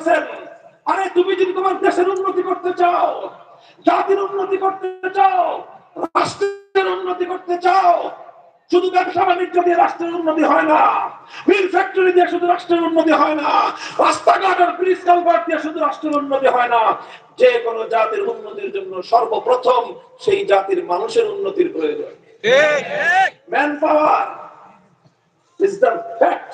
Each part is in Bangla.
বলছেন আরে তুমি যদি তোমার দেশের উন্নতি করতে চাও জাতির উন্নতি করতে চাও রাষ্ট্রের উন্নতি করতে চাও শুধু ব্যবসা বাণিজ্য দিয়ে রাষ্ট্রের উন্নতি হয় না। মিল ফ্যাক্টরি দিয়ে শুধু রাষ্ট্রের উন্নতি হয় না। রাস্তাঘাট আর ব্রিজ কালভার্ট দিয়ে শুধু রাষ্ট্রের উন্নতি হয় না। যে কোনো জাতির উন্নতির জন্য সর্বপ্রথম সেই জাতির মানুষের উন্নতির প্রয়োজন। Man power is the fact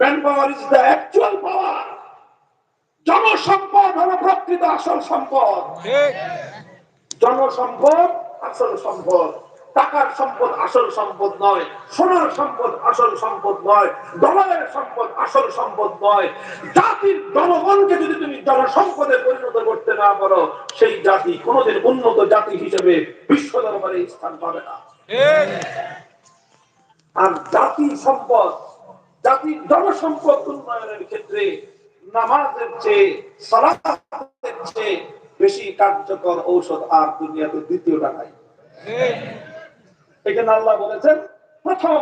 man power is the actual power জনসম্পদ হলো প্রকৃত আসল সম্পদ। জনসম্পদ আসল সম্পদ। টাকার সম্পদ আসল সম্পদ নয় সোনার সম্পদ আসল সম্পদ নয় ডলারের সম্পদ আসল সম্পদ নয়। জাতির জনগণকে যদি তুমি জনসম্পদে পরিণত করতে না পারো সেই জাতি কোনোদিন উন্নত জাতি হিসেবে বিশ্ব দরবারে স্থান পাবে না। আর জাতি সম্পদ জাতির জনসম্পদ উন্নয়নের ক্ষেত্রে নামাজের চেয়ে, সালাতের চেয়ে বেশি কার্যকর ঔষধ আর দুনিয়াতে দ্বিতীয়টা নাই। এখানে আল্লাহ বলেছেন, প্রথম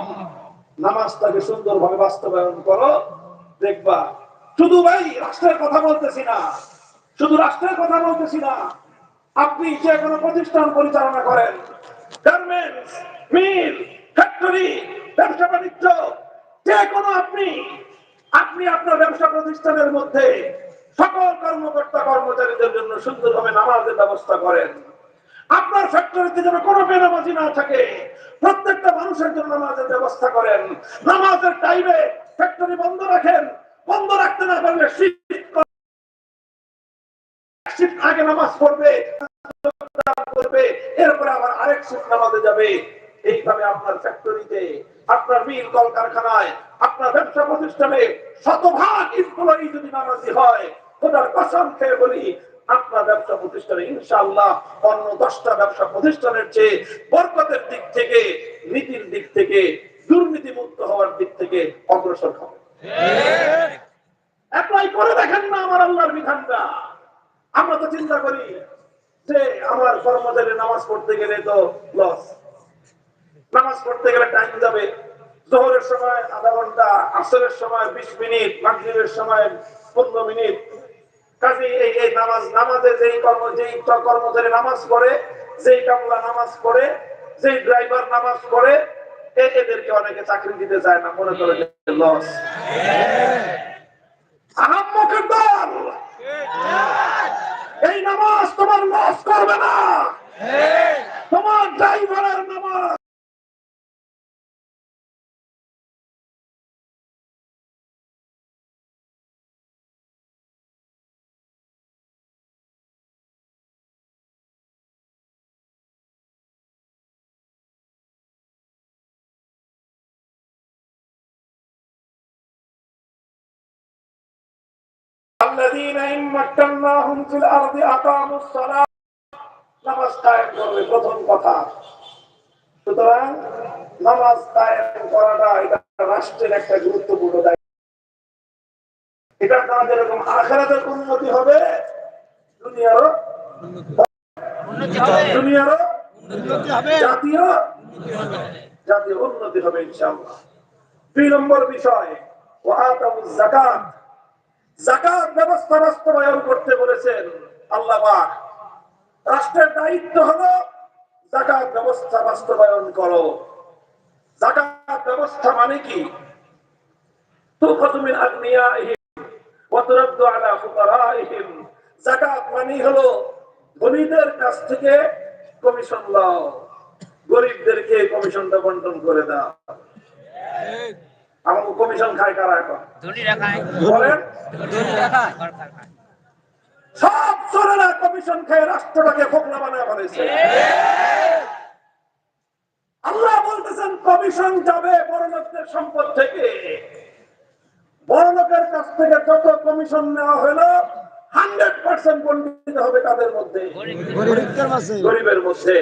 নামাজটাকে সুন্দরভাবে বাস্তবায়ন করো। দেখবা, শুধু ভাই রাষ্ট্রের কথা বলতেছি না, শুধু রাষ্ট্রের কথা বলতেছি না, আপনি যে কোনো প্রতিষ্ঠান পরিচালনা করেন, গার্মেন্টস, মিল, ফ্যাক্টরি ব্যবসা বাণিজ্য যে কোনো আপনি আপনি আপনার ব্যবসা প্রতিষ্ঠানের মধ্যে সকল কর্মকর্তা কর্মচারীদের জন্য সুন্দরভাবে নামাজের ব্যবস্থা করেন। আপনার ফ্যাক্টরিতে যেন কোনো বেনামাজি না থাকে, প্রত্যেকটা মানুষের জন্য নামাজের ব্যবস্থা করেন। নামাজের টাইমে ফ্যাক্টরি বন্ধ রাখেন, বন্ধ রাখতে না পারলে করেন। আগে নামাজ পড়বে করবে এরপরে আবার আরেক শিফট নামাজে যাবে। এইভাবে আপনার ফ্যাক্টরিতে আপনার মিল কলকারখানায়, আপনার ব্যবসা প্রতিষ্ঠানে শতভাগ এমপ্লয়ি যদি নামাজি হয়, খোদার কসম খেয়ে বলি, আপনার ব্যবসা প্রতিষ্ঠানে ইনশাআল্লাহ অন্য দশটা ব্যবসা প্রতিষ্ঠানের চেয়ে বরকতের দিক থেকে, নীতির দিক থেকে দুর্নীতি মুক্ত হওয়ার দিক থেকে অগ্রসর হবে। অ্যাপ্লাই করে দেখেন না আমার আল্লাহর বিধানটা। আমরা তো চিন্তা করি যে আমার কর্মচারী নামাজ পড়তে গেলে তো লস নামাজ পড়তে গেলে টাইম যাবে। জোহরের সময় আধা ঘণ্টা আসরের সময় বিশ মিনিট মাগরিবের সময় পনেরো মিনিট। কাজে এই এই নামাজ নামাজে যেই কর্ম যেই কর্মচারী নামাজ পড়ে যেই কামলা নামাজ পড়ে যেই ড্রাইভার নামাজ পড়ে এদেরকে অনেকে চাকরি দিতে চায় না মনে করে লস আহাম্মকের দল এই নামাজ তোমার লস করবে না। তোমার ড্রাইভারের নামাজ। الذين إن مكناهم في الأرض أقاموا الصلاة নামাজ কায়েম করবে প্রথম কথা সুতরাং নামাজ কায়েম করাটা এটা রাষ্ট্রের একটা গুরুত্বপূর্ণ দায়িত্ব এটা দ্বারা যেরকম আখেরাতের উন্নতি হবে দুনিয়ারও দুনিয়ারও জাতীয় জাতীয় উন্নতি হবে ইনশাআল্লাহ দুই নম্বর বিষয় ওয়াতামুজ যাকাত জাকাত ব্যবস্থা বাস্তবায়ন করতে বলেছেন আল্লাহ রাষ্ট্রের দায়িত্ব হলো জাকাত ব্যবস্থা বাস্তবায়ন করো। জাকাত ব্যবস্থা মানে কি? গরিবদেরকে কমিশনটা বন্টন করে দাও। আমাকে কমিশন খায় কারা এখন? ধনীরা খায় বলেন। ধনীরা খায় সরকার খায় সব চোরেরা কমিশন খেয়ে রাষ্ট্রটাকে ফোকলা বানায় ফেলেছে। আল্লাহ বলতেছেন কমিশন যাবে বড় লোকদের সম্পদ থেকে। বড় লোকের কাছ থেকে যত কমিশন নেওয়া হলো হান্ড্রেড পার্সেন্ট বন্টিত হবে তাদের মধ্যে। গরিবের মধ্যে।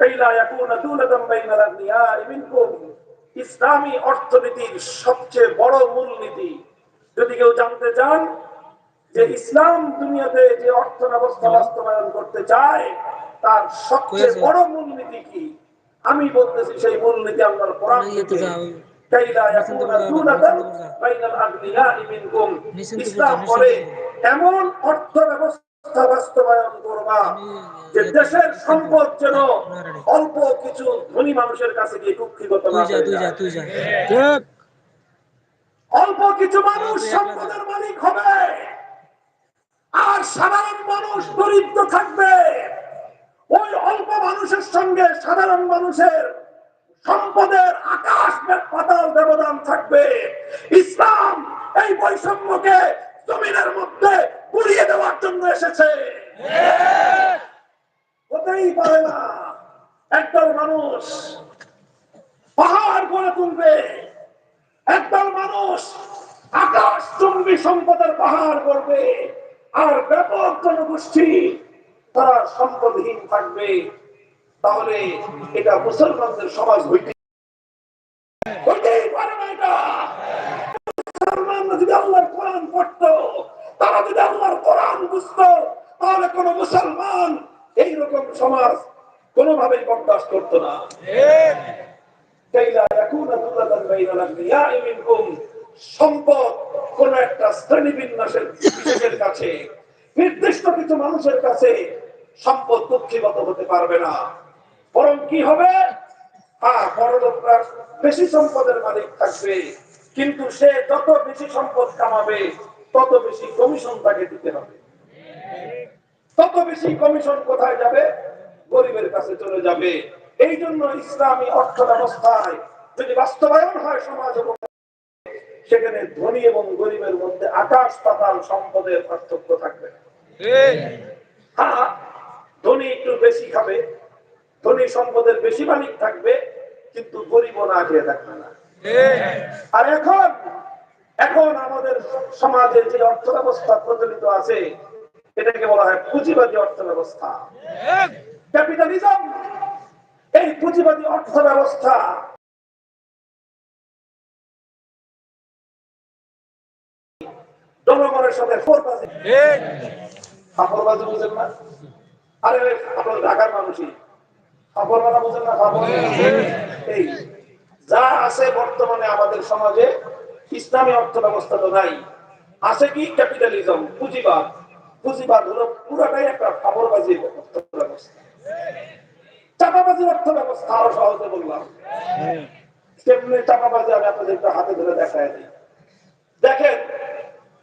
কাইলা ইয়াকুনা দুলাদাম বাইনাল আগনিয়াই মিনকুম। ইসলামী অর্থনীতির সবচেয়ে বড় মূলনীতি। যদি কেউ জানতে চান যে ইসলাম দুনিয়াতে যে অর্থ ব্যবস্থা বাস্তবায়ন করতে চায় তার সবচেয়ে বড় মূলনীতি কি? আমি বলতেছি সেই মূলনীতি আমার কোরআন ইসলাম করে এমন অর্থ ব্যবস্থা বাস্তবায়ন করবা। যে দেশের সম্পদ যেন অল্প কিছু ধনী মানুষের কাছে গিয়ে কুক্ষিগত না তুই যা তুই যা যায়। তুই যা। ঠিক অল্প কিছু মানুষ সম্পদের মালিক হবে। আর সাধারণ মানুষ দরিদ্র থাকবে। ওই অল্প মানুষের সঙ্গে সাধারণ মানুষের সম্পদের আকাশ পাতাল ব্যবধান থাকবে। ইসলাম এই বৈষম্যকে জমিনের মধ্যে পুড়িয়ে দেওয়ার জন্য এসেছে। হতেই পারে না। একদল মানুষ পাহাড় গড়ে তুলবে। একদল মানুষ আকাশ চুম্বি সম্পদের পাহাড় করবে আর ব্যাপক জনগোষ্ঠী তারা সম্পদহীন থাকবে। তাহলে এটা মুসলমানদের সমাজ হইতে হইতেই পারে না এটা মুসলমানরা যদি আল্লাহর কোরআন পড়তো তারা যদি আল্লাহর কোরআন বুঝতো তাহলে কোন মুসলমান এইরকম সমাজ কোনোভাবেই বরদাস্ত করতো না। নির্দিষ্ট কিছু মানুষের কাছে বরং কি হবে? বেশি সম্পদের মালিক থাকবে। কিন্তু সে যত বেশি সম্পদ কামাবে তত বেশি কমিশন তাকে দিতে হবে। তত বেশি কমিশন কোথায় যাবে? গরিবের কাছে চলে যাবে। এই জন্য ইসলামী অর্থ ব্যবস্থায় যদি বাস্তবায়ন হয় সমাজ এবং সেখানে ধনী এবং গরিবের মধ্যে আকাশ পাতাল সম্পদের পার্থক্য থাকবে। হ্যাঁ ধনী একটু বেশি খাবে ধনী সম্পদের বেশি মালিক থাকবে কিন্তু গরিব না খেয়ে থাকবে না। আর এখন এখন আমাদের সমাজে যে অর্থ ব্যবস্থা প্রচলিত আছে এটাকে বলা হয় পুঁজিবাদী অর্থ ব্যবস্থা ক্যাপিটালিজম এই পুঁজিবাদী অর্থ ব্যবস্থা জনগণের সাথে ফোরবাজি বুঝেন না? আরে আপনার ঢাকার মানুষই। বুঝেন না ফাপড় এই যা আছে বর্তমানে আমাদের সমাজে ইসলামী অর্থ ব্যবস্থা তো নাই। আছে কি? ক্যাপিটালিজম পুঁজিবাদ। পুঁজিবাদ হলো পুরাটাই একটা ফাপড়বাজির অর্থ ব্যবস্থা চাপাবাজির অর্থ ব্যবস্থা, আরও সহজে বললাম। কেমনি চাপাবাজি আমি আপনাদের হাতে ধরে দেখায় দিই। দেখেন,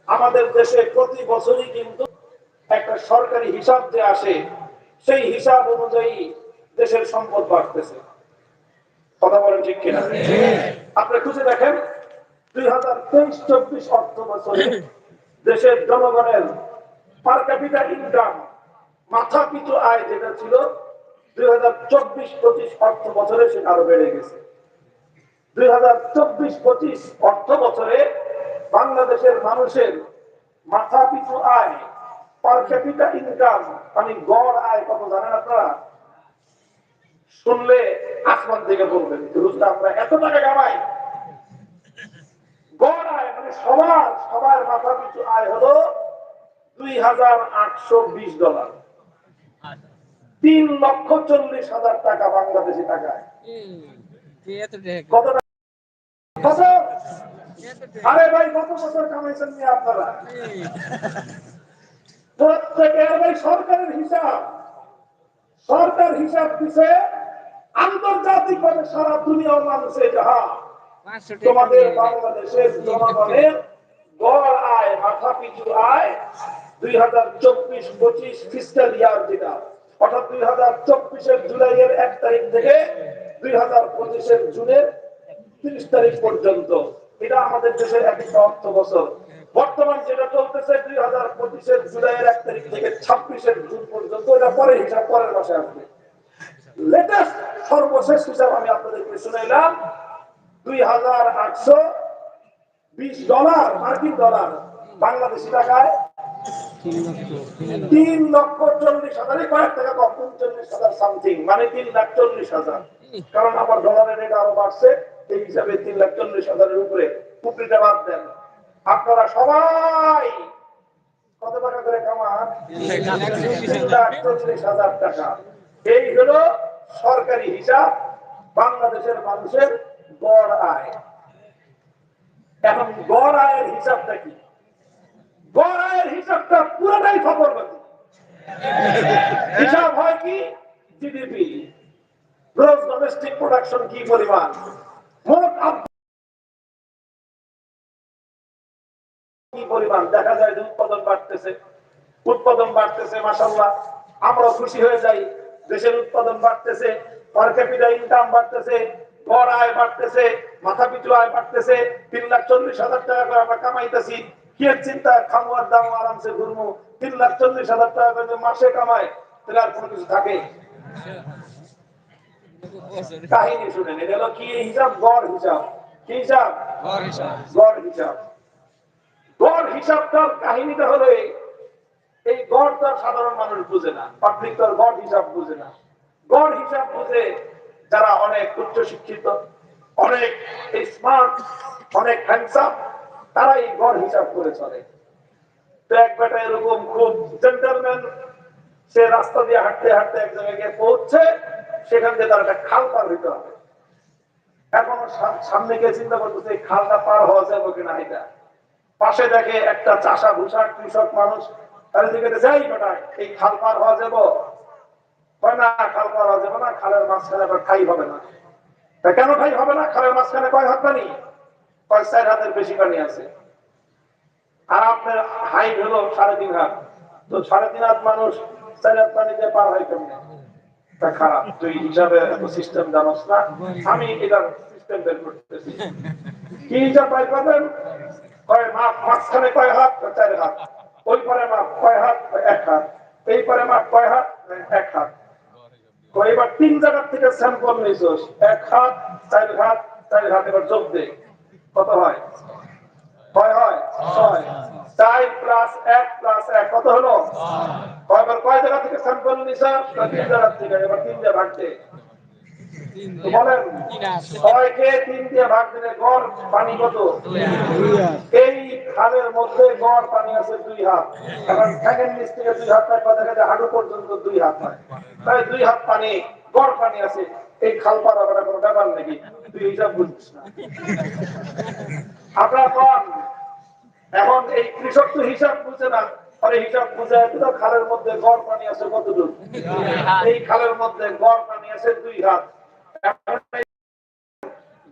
আমাদের দেশে প্রতি বছরই কিন্তু একটা সরকারি হিসাব যে আসে, সেই হিসাব অনুযায়ী দেশের সম্পদ বাড়তেছে। কথা বলেন ঠিক কিনা? আপনি খুঁজে দেখেন, দুই হাজার তেইশ, চব্বিশ অর্থ বছরে দেশের জনগণের পার ক্যাপিটাল ইনকাম মাথা পিছু আয় যেটা ছিল, দুই হাজার চব্বিশ পঁচিশ অর্থ বছরে সেটা আরও বেড়ে গেছে। দুই হাজার চব্বিশ পঁচিশ অর্থ বছরে বাংলাদেশের মানুষের মাথা পিছু আয় পার ক্যাপিটা ইনকাম মানে গড় আয় কত জানেন আপনারা? শুনলে আসমান থেকে বলবেন রুজটা আমরা এত টাকা কামাই। গড় আয় মানে সবার সবার মাথা পিছু আয় হলো দুই হাজার আটশো বিশ ডলার তিন লক্ষ চল্লিশ হাজার টাকা বাংলাদেশি টাকায়। কত টাকা? কত? আরে ভাই কত বছর কামাইছেন নিয়ে আপনারা? প্রত্যেকের ভাই সরকারের হিসাব। সরকার হিসাব দিছে আন্তর্জাতিক ভাবে সারা দুনিয়ার মানুষে যাহা তোমাদের বাংলাদেশের জনগণের গড় আয় মাথা পিছু আয় দুই হাজার চব্বিশ পঁচিশ খ্রিস্টান ইয়ার যেটা। অর্থাৎ দুই হাজার চব্বিশের জুলাইয়ের এক তারিখ থেকে দুই হাজার পঁচিশের জুনের তিরিশ তারিখ পর্যন্ত। এটা আমাদের দেশের এক একটা অর্থ বছর। বর্তমান যেটা চলতেছে, দুই হাজার পঁচিশের জুলাইয়ের এক তারিখ থেকে ছাব্বিশের জুন পর্যন্ত, এটা পরে হিসাব পরের মাসে আসবে। লেটেস্ট সর্বশেষ হিসাব আমি আপনাদেরকে শুনাইলাম, দুই হাজার আটশো বিশ ডলার, মার্কিন ডলার, বাংলাদেশি টাকায় তিন লক্ষ। চল্লিশ হাজার কয়েক টাকা কম উনচল্লিশ হাজার সামথিং মানে তিন লাখ চল্লিশ হাজার। কারণ আমার ডলারের রেট আরও বাড়ছে, এই হিসাবে তিন লাখ চল্লিশ হাজারের উপরে উপরিটা বাদ দেন। আপনারা সবাই কত টাকা করে কামান? তিন লাখ চল্লিশ হাজার টাকা। এই হলো সরকারি হিসাব, বাংলাদেশের মানুষের গড় আয়। এখন গড় আয়ের হিসাবটা কি? গড় আয়ের হিসাবটা পুরোটাই খবরবাজি হিসাব হয় কি? জিডিপি গ্রোস ডোমেস্টিক প্রোডাকশন কি পরিমাণ? মোট কি পরিমাণ? দেখা যায় যে উৎপাদন বাড়তেছে। উৎপাদন বাড়তেছে মাসাল্লাহ আমরাও খুশি হয়ে যাই। দেশের উৎপাদন বাড়তেছে পার ক্যাপিটা ইনকাম বাড়তেছে, গড় আয় বাড়তেছে মাথা পিছু আয় বাড়তেছে, তিন লাখ চল্লিশ হাজার টাকা করে আমরা কামাইতেছি। কি চিন্তা? দাম আরামসে ঘুরমু তিন লাখ চল্লিশ হাজার টাকা করে মাসে কামায় তাহলে আর কোনো কিছু থাকে? কাহিনী শুনেন এটা হলো কি হিসাব? গড় হিসাব। কি হিসাব? গড় হিসাব। গড় হিসাবটার কাহিনীটা হলো এই। এই গড় তো সাধারণ মানুষ বুঝে না। পাবলিক তো গড় হিসাব বুঝে না। গড় হিসাব বুঝে যারা অনেক উচ্চ শিক্ষিত অনেক স্মার্ট অনেক হ্যান্ডসাম তারা এই গড় হিসাব করে চলে। তো এক বেটা এরকম খুব জেন্টালম্যান সে রাস্তা দিয়ে হাঁটতে হাঁটতে এক জায়গায় গিয়ে পৌঁছে, সেখান থেকে তার একটা খাল পার হইতে হবে। এখন সামনে গিয়ে চিন্তা করতেছে, এই খালটা পার হওয়া যাবে কিনা এটা। পাশে দেখে একটা চাষা ভূষা কৃষক মানুষ, তার দিকে যাই বেটা, এই খাল পার হওয়া যাব? হয় না, খাল পার হওয়া যাবে না, খালের মাঝখানে ঠাই হবে না। কেন ঠাই হবে না? খালের মাঝখানে কয় হাত পানি? চার হাতের বেশি পানি আছে। আর আপনার হাইট হলো সাড়ে তিন হাত। তো সাড়ে তিন হাত মানুষ চার হাত পানিতে পার হয় কেমনে? তা খারাপ। তুই হিসাবে এত সিস্টেম জানোস না। আমি এটার সিস্টেম বের করতেছি। কি হিসাব পাই পাবেন কয় মাপ, মাঝখানে কয় হাত? চার হাত? ওই পারে মাপ, কয় হাত? এক হাত? এই পারে মাপ, কয় হাত? এক হাত। কয়, এবার তিন জায়গার থেকে স্যাম্পল নিছস এক হাত, চার হাত চার হাত, এবার যোগ দে। কত হয়? কয় হয়? ছয়। চার প্লাস এক প্লাস এক, কত হলো? কয়বার কয় জায়গা থেকে স্যাম্পল নিছ? তিন জায়গা থেকে, এবার তিন দিয়ে ভাগ দে। তো বলেন, ছয়কে তিন দিয়ে ভাগ দিলে গড় পানি কত? এই খালের মধ্যে গড় পানি আছে দুই হাত। এখন নিচ থেকে দুই হাত পায় দেখা যায় পর্যন্ত দুই হাত হয়। তাই দুই হাত পানি, গড় পানি আছে। এই খাল পার কোনো ব্যাপার নাকি? খালের মধ্যে গড় পানি আছে এই খালের মধ্যে গড় পানি আছে দুই হাত।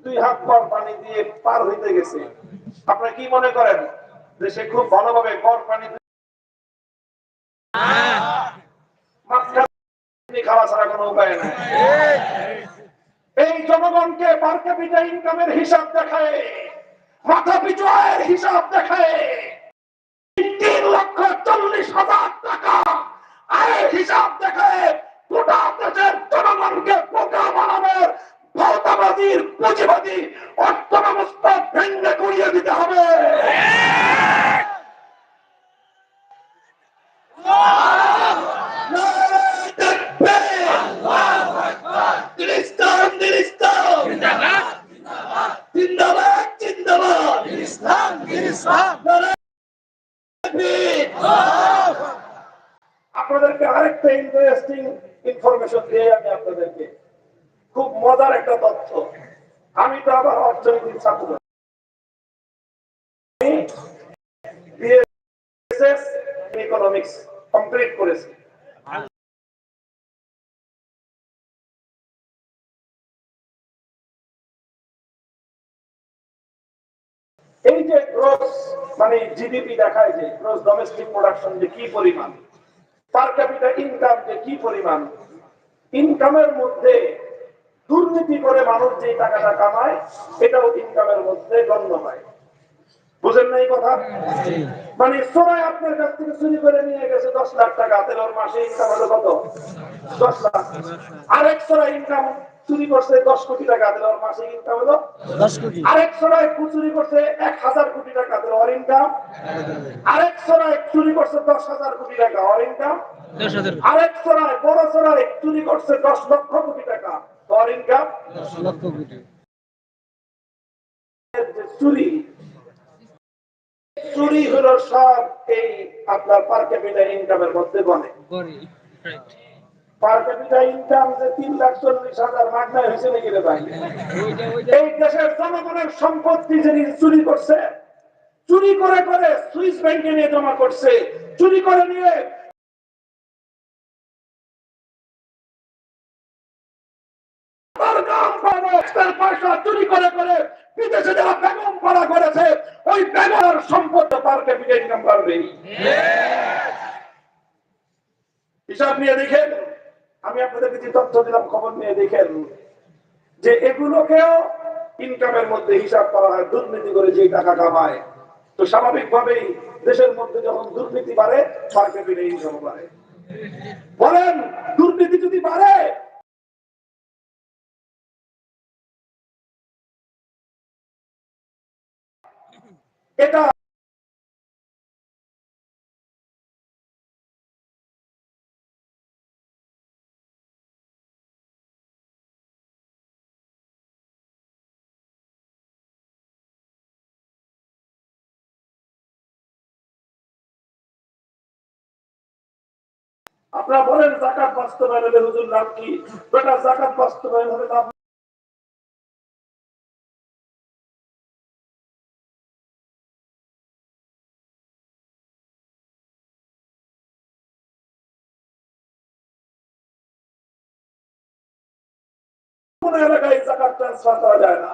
দুই হাত পর পানি দিয়ে পার হইতে গেছে। আপনারা কি মনে করেন যে সে খুব ভালোভাবে গড় পানি খাওয়া ছাড়া কোনো উপায় নাই। এই জনগণকে পার ক্যাপিটা ইনকামের হিসাব দেখায়, মাথা পিছু আয়ের হিসাব দেখায়। তিন লক্ষ চল্লিশ হাজার টাকা আয়ের হিসাব দেখায়, গোটা দেশের জনগণকে বোকা বানানোর ভৌতাবাদীর পুঁজিবাদী অর্থ ব্যবস্থা ভেঙে করিয়ে দিতে হবে। আপনাদেরকে আরেকটা ইন্টারেস্টিং ইনফরমেশন দিয়ে আমি আপনাদেরকে খুব মজার একটা তথ্য। আমি তো আবার অর্থনীতির ছাত্র। ইকোনমিক্স কমপ্লিট করেছি। এই যে গ্রোস মানে জিডিপি দেখায় যে গ্রোস ডোমেস্টিক প্রোডাকশন যে কি পরিমাণ পার ক্যাপিটা ইনকাম যে কি পরিমাণ ইনকামের মধ্যে দুর্নীতি করে মানুষ যে টাকাটা কামায় এটাও ইনকামের মধ্যে গণ্য হয়। বুঝেন না এই কথা? মানে সবাই আপনার কাছ থেকে চুরি করে নিয়ে গেছে দশ লাখ টাকা তাহলে ওর মাসে ইনকাম হলো কত? দশ লাখ। আরেক সরা ইনকাম চুরি করছে দশ কোটি টাকা তাহলে ওর মাসে ইনকাম হলো। দশ কোটি? আরেক সরাই চুরি করছে এক হাজার কোটি টাকা তাহলে ওর ইনকাম আরেক সরাই চুরি করছে দশ হাজার কোটি টাকা ওর ইনকাম আরেক সরাই বড় সরাই চুরি করছে দশ লক্ষ কোটি টাকা ওর ইনকাম দশ লক্ষ কোটি। চুরি চুরি হলো সব এই আপনার পার ক্যাপিটাল ইনকামের মধ্যে গড়ি পার ক্যাপিটা ইনকাম যে তিন লাখ চল্লিশ হাজার মাগনা হয়েছে নাকি রে ভাই? এই দেশের জনগণের সম্পত্তি যিনি চুরি করছে, চুরি করে করে সুইস ব্যাংকে নিয়ে জমা করছে, চুরি করে নিয়ে করে করে বিদেশে যারা বেগম করা করেছে, ওই বেগমের সম্পদ পার ক্যাপিটা ইনকাম করবে হিসাব নিয়ে দেখেন। আমি আপনাদের কিছু তথ্য দিলাম, খবর নিয়ে দেখেন যে এগুলোকেও ইনকামের মধ্যে হিসাব করা হয়, দুর্নীতি করে যে টাকা কামায়। তো স্বাভাবিকভাবেই দেশের মধ্যে যখন দুর্নীতি বাড়ে মার্কেটের ইনকাম বাড়ে। বলেন, দুর্নীতি যদি বাড়ে, এটা আপনারা বলেন জাকাত বাস্তবায়নের হুজুর নাম কি? বেটা জাকাত বাস্তবায়ন হলে লাভ কোন এলাকায় জাকাত ট্রান্সফার করা যায় না।